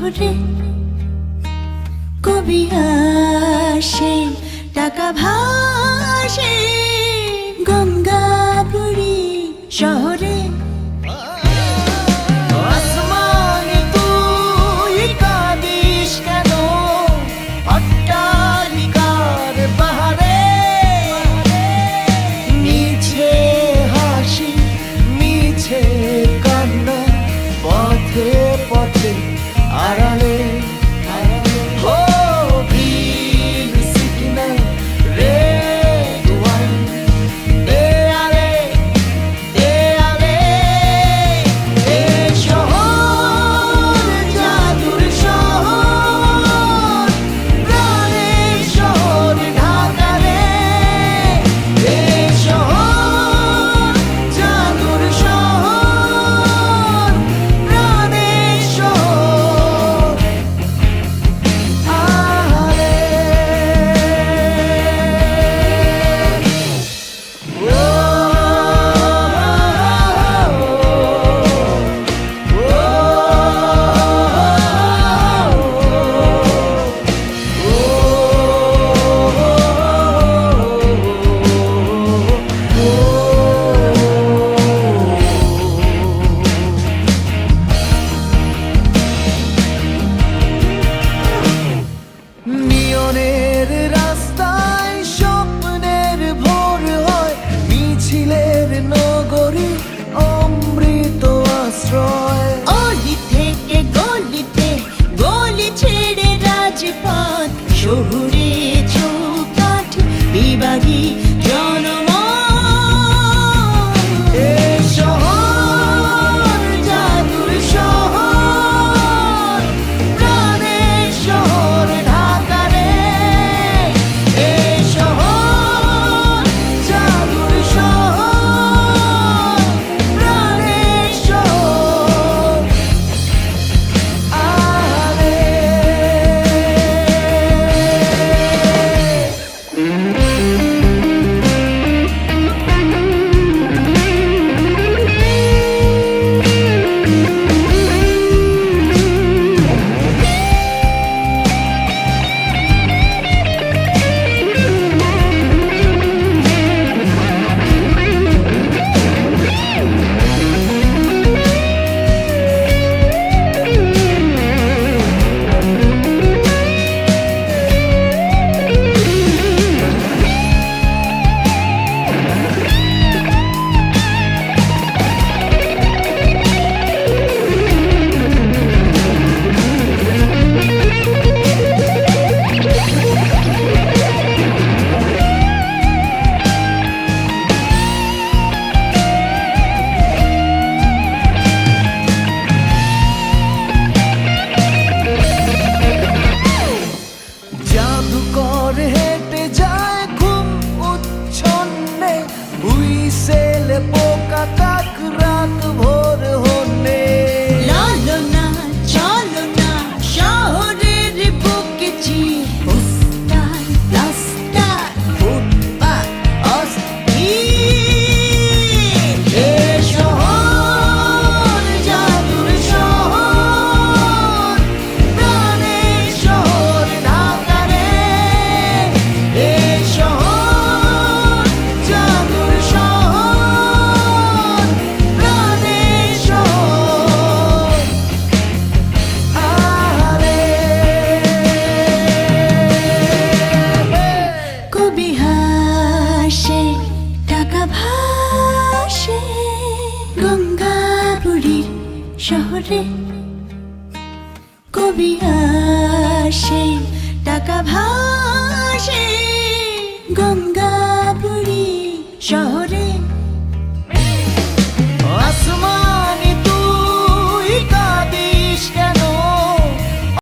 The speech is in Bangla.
শহরে কবি আসে টাকা ভাসে গঙ্গা বুড়ি শহরে ばいい আসে কবি আসে টাকা ভাসে গঙ্গা বুড়ি শহর